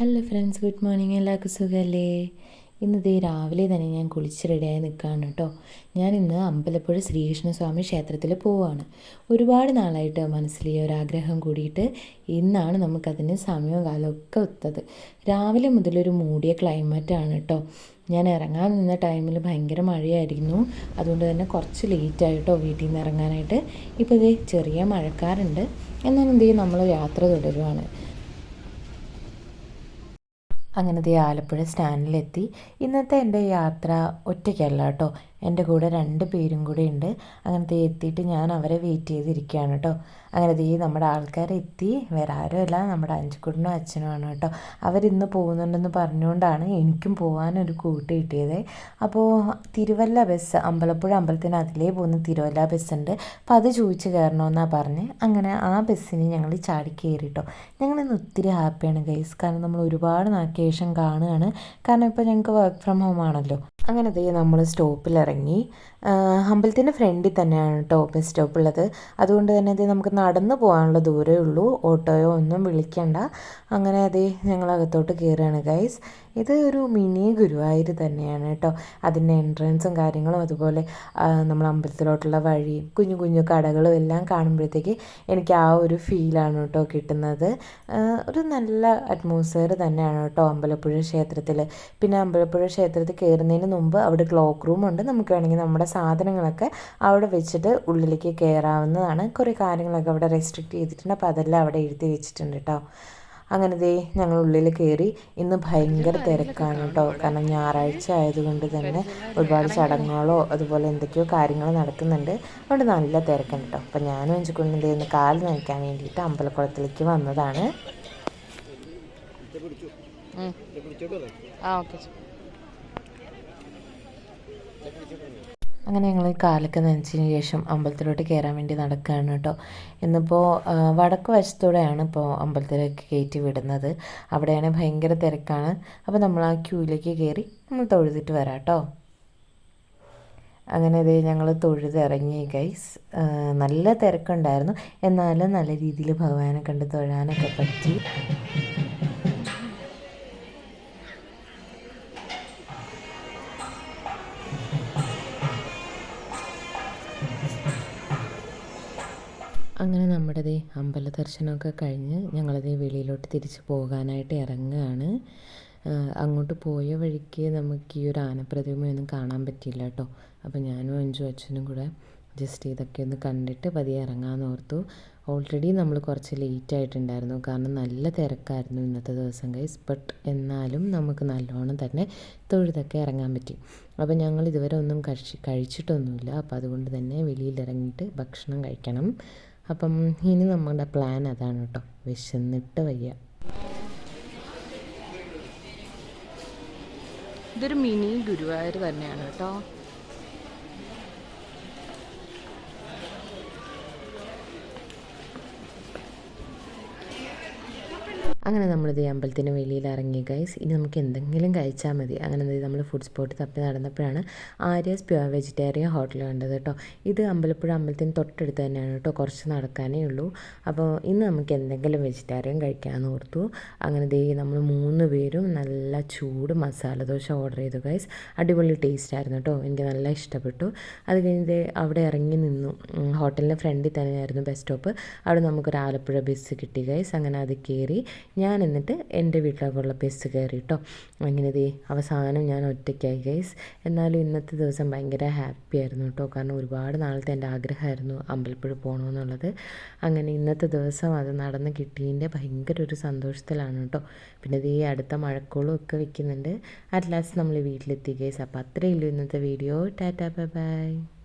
Hello friends good morning എല്ലാവർക്കും സുഖമല്ലേ ഇന്ന് ദേ രാവിലെ തന്നെ ഞാൻ കുളിച്ച് റെഡിയായി നിൽക്കുകയാണ് കേട്ടോ. ഞാൻ ഇന്ന് അമ്പലപ്പുഴ ശ്രീകൃഷ്ണസ്വാമി ക്ഷേത്രത്തിൽ പോവുകയാണ് ഒരുപാട് നാളായിട്ട് മനസ്സിൽ ഈ ഒരാഗ്രഹം കൂടിയിട്ട് ഇന്നാണ് നമുക്കതിന് സമയവും കാലമൊക്കെ ഒത്തത്. രാവിലെ മുതലൊരു മൂടിയ ക്ലൈമറ്റാണ് കേട്ടോ. ഞാൻ ഇറങ്ങാൻ നിന്ന ടൈമിൽ ഭയങ്കര മഴയായിരുന്നു. അതുകൊണ്ട് തന്നെ കുറച്ച് ലേറ്റായിട്ടോ വീട്ടിൽ നിന്ന് ഇറങ്ങാനായിട്ട്. ഇപ്പോൾ ഇതേ ചെറിയ മഴക്കാറുണ്ട്. എന്നാലും എന്ത് ചെയ്യും നമ്മൾ യാത്ര തുടരുവാണ്. അങ്ങനെ ദേ ആലപ്പുഴ സ്റ്റാൻഡിലെത്തി. ഇന്നത്തെ എന്റെ യാത്ര ഒറ്റയ്ക്കല്ല കേട്ടോ. എന്റെ കൂടെ രണ്ട് പേരും കൂടെ ഉണ്ട്. അങ്ങനത്തെ എത്തിയിട്ട് ഞാൻ അവരെ വെയിറ്റ് ചെയ്തിരിക്കുകയാണ് കേട്ടോ. അങ്ങനെ ദേ നമ്മുടെ ആൾക്കാർ എത്തി. വേറെ ആരുമല്ല. നമ്മുടെ അഞ്ചുക്കുട്ടനും അച്ഛനുമാണ് കേട്ടോ. അവരിന്ന് പോകുന്നുണ്ടെന്ന് പറഞ്ഞുകൊണ്ടാണ് എനിക്കും പോകാനൊരു കൂട്ട് കിട്ടിയത്. അപ്പോൾ തിരുവല്ല ബസ് അമ്പലപ്പുഴ അമ്പലത്തിന് അതിലേ പോകുന്ന തിരുവല്ല ബസ് ഉണ്ട്. അപ്പോൾ അത് ചോദിച്ച് കയറണമെന്നാണ് പറഞ്ഞ് അങ്ങനെ ആ ബസ്സിന് ഞങ്ങൾ ചാടി കയറിട്ടോ ഞങ്ങളിന്ന് ഒത്തിരി ഹാപ്പിയാണ് ഗൈസ് കാരണം നമ്മൾ ഒരുപാട് നാക്കേഷം കാണുകയാണ്. കാരണം ഇപ്പോൾ ഞങ്ങൾക്ക് വർക്ക് ഫ്രം ഹോം ആണല്ലോ. അങ്ങനെ ദേ നമ്മൾ സ്റ്റോപ്പിൽ ഇറങ്ങി അമ്പലത്തിന്റെ ഫ്രണ്ടിൽ തന്നെയാണ് കേട്ടോ ബസ് സ്റ്റോപ്പ് ഉള്ളത്. അതുകൊണ്ട് തന്നെ ഇത് നമുക്ക് നടന്നു പോകാനുള്ള ദൂരമേ ഉള്ളൂ. ഓട്ടോയോ ഒന്നും വിളിക്കണ്ട. അങ്ങനെ അതേ ഞങ്ങൾ അകത്തോട്ട് കയറുകയാണ് ഗൈസ് ഇത് ഒരു മിനി ഗുരുവായൂർ തന്നെയാണ് കേട്ടോ. അതിന്റെ എൻട്രൻസും കാര്യങ്ങളും അതുപോലെ നമ്മൾ അമ്പലത്തിലോട്ടുള്ള വഴി കുഞ്ഞു കുഞ്ഞു കടകളും എല്ലാം കാണുമ്പോഴത്തേക്ക് എനിക്ക് ആ ഒരു ഫീലാണ് കേട്ടോ കിട്ടുന്നത്. ഒരു നല്ല അറ്റ്മോസ്ഫിയർ തന്നെയാണ് കേട്ടോ അമ്പലപ്പുഴ ക്ഷേത്രത്തിൽ പിന്നെ അമ്പലപ്പുഴ ക്ഷേത്രത്തിൽ കയറുന്നതിന് മുമ്പ് അവിടെ ക്ലോക്ക് റൂം ഉണ്ട്. നമുക്ക് വേണമെങ്കിൽ നമ്മുടെ സാധനങ്ങളൊക്കെ അവിടെ വെച്ചിട്ട് ഉള്ളിലേക്ക് കയറാവുന്നതാണ് കുറേ കാര്യങ്ങളൊക്കെ അവിടെ റെസ്ട്രിക്റ്റ് ചെയ്തിട്ടുണ്ട്. അപ്പോൾ അതെല്ലാം അവിടെ എഴുതി വെച്ചിട്ടുണ്ട് കേട്ടോ അങ്ങനെ ദേ ഞങ്ങൾ ഉള്ളിൽ കയറി ഇന്ന് ഭയങ്കര തിരക്കാണ് കേട്ടോ കാരണം ഞായറാഴ്ച ആയതുകൊണ്ട് തന്നെ ഒരുപാട് ചടങ്ങുകളോ അതുപോലെ എന്തൊക്കെയോ കാര്യങ്ങൾ നടക്കുന്നുണ്ട്. അതുകൊണ്ട് നല്ല തിരക്കുണ്ട് കേട്ടോ അപ്പം ഞാനും അഞ്ചുകൊണ്ട് ഇന്ന് കാൽ നനയ്ക്കാൻ വേണ്ടിയിട്ട് അമ്പലക്കുളത്തിലേക്ക് വന്നതാണ്. ആ ഓക്കെ. അങ്ങനെ ഞങ്ങൾ കാലൊക്കെ നനച്ചതിന് ശേഷം അമ്പലത്തിലോട്ട് കയറാൻ വേണ്ടി നടക്കുകയാണ് കേട്ടോ. ഇന്നിപ്പോൾ വടക്ക് വശത്തൂടെയാണ് ഇപ്പോൾ അമ്പലത്തിലേക്ക് കയറ്റി വിടുന്നത്. അവിടെയാണ് ഭയങ്കര തിരക്കാണ്. അപ്പോൾ നമ്മൾ ആ ക്യൂയിലേക്ക് കയറി നമ്മൾ തൊഴുതിട്ട് വരാം കേട്ടോ. അങ്ങനെ ഇത് ഞങ്ങൾ തൊഴുതിറങ്ങി ഗൈസ് നല്ല തിരക്കുണ്ടായിരുന്നു. എന്നാലും നല്ല രീതിയിൽ ഭഗവാനെ കണ്ട് തൊഴാനൊക്കെ പറ്റി. അങ്ങനെ നമ്മുടെ ദേ അമ്പല ദർശനമൊക്കെ കഴിഞ്ഞ് ഞങ്ങളത് വെളിയിലോട്ട് തിരിച്ച് പോകാനായിട്ട് ഇറങ്ങുകയാണ്. അങ്ങോട്ട് പോയ വഴിക്ക് നമുക്ക് ഈ ഒരു ആനപ്രതിമയൊന്നും കാണാൻ പറ്റിയില്ല കേട്ടോ. അപ്പോൾ ഞാനും അഞ്ചു അച്ഛനും കൂടെ ജസ്റ്റ് ഇതൊക്കെ ഒന്ന് കണ്ടിട്ട് പതിയെ ഇറങ്ങാമെന്ന് ഓർത്തു. ഓൾറെഡി നമ്മൾ കുറച്ച് ലേറ്റ് ആയിട്ടുണ്ടായിരുന്നു. കാരണം നല്ല തിരക്കായിരുന്നു ഇന്നത്തെ ദിവസം ഗൈസ് ബട്ട് എന്നാലും നമുക്ക് നല്ലോണം തന്നെ തൊഴുതൊക്കെ ഇറങ്ങാൻ പറ്റി. അപ്പോൾ ഞങ്ങൾ ഇതുവരെ ഒന്നും കഴിച്ച് കഴിച്ചിട്ടൊന്നുമില്ല. അപ്പോൾ അതുകൊണ്ട് തന്നെ വെളിയിലിറങ്ങിയിട്ട് ഭക്ഷണം കഴിക്കണം. അപ്പം ഇനി നമ്മുടെ പ്ലാൻ അതാണ് കേട്ടോ വിശന്നിട്ട് വയ്യ. ഇതൊരു മിനി ഗുരുവായൂർ തന്നെയാണ് കേട്ടോ അങ്ങനെ നമ്മളിത് അമ്പലത്തിന് വെളിയിൽ ഇറങ്ങി ഗൈസ് ഇനി നമുക്ക് എന്തെങ്കിലും കഴിച്ചാൽ മതി. അങ്ങനെ നമ്മൾ ഫുഡ് സ്പോട്ട് തപ്പി നടന്നപ്പോഴാണ് ആര്യാസ് പ്യുവർ വെജിറ്റേറിയൻ ഹോട്ടൽ കണ്ടത് കേട്ടോ. ഇത് അമ്പലപ്പുഴ അമ്പലത്തിന് തൊട്ടടുത്ത് തന്നെയാണ് കേട്ടോ. കുറച്ച് നടക്കാനേ ഉള്ളൂ. അപ്പോൾ ഇന്ന് നമുക്ക് എന്തെങ്കിലും വെജിറ്റേറിയൻ കഴിക്കാമെന്ന് ഓർത്തു. അങ്ങനെ ദേ നമ്മൾ മൂന്ന് പേരും നല്ല ചൂട് മസാല ദോശ ഓർഡർ ചെയ്തു ഗൈസ് അടിപൊളി ടേസ്റ്റ് ആയിരുന്നു കേട്ടോ. എനിക്ക് നല്ല ഇഷ്ടപ്പെട്ടു. അത് കഴിഞ്ഞ് അവിടെ ഇറങ്ങി നിന്നു. ഹോട്ടലിന്റെ ഫ്രണ്ടിൽ തന്നെയായിരുന്നു ബസ് സ്റ്റോപ്പ് അവിടെ നമുക്കൊരു ആലപ്പുഴ ബസ് കിട്ടി ഗൈസ് അങ്ങനെ അത് കയറി. ഞാൻ എന്നിട്ട് എന്റെ വീട്ടിലേക്കുള്ള ബസ് കയറി കേട്ടോ അങ്ങനെ ദേ അവസാനം ഞാൻ ഒറ്റയ്ക്കായി ഗൈസ് എന്നാലും ഇന്നത്തെ ദിവസം ഭയങ്കര ഹാപ്പി ആയിരുന്നു കേട്ടോ. കാരണം ഒരുപാട് നാളത്തെ എന്റെ ആഗ്രഹമായിരുന്നു അമ്പലപ്പുഴ പോകണമെന്നുള്ളത് അങ്ങനെ ഇന്നത്തെ ദിവസം അത് നടന്ന് കിട്ടിയതിന്റെ ഭയങ്കര ഒരു സന്തോഷത്തിലാണ് കേട്ടോ. പിന്നെ ദേ അടുത്ത മഴക്കോളും ഒക്കെ വെക്കുന്നുണ്ട്. അറ്റ് ലാസ്റ്റ് നമ്മൾ വീട്ടിലെത്തി ഗൈസ് അപ്പോൾ അത്രയേ ഉള്ളൂ ഇന്നത്തെ വീഡിയോ ടാറ്റാ ബൈ ബൈ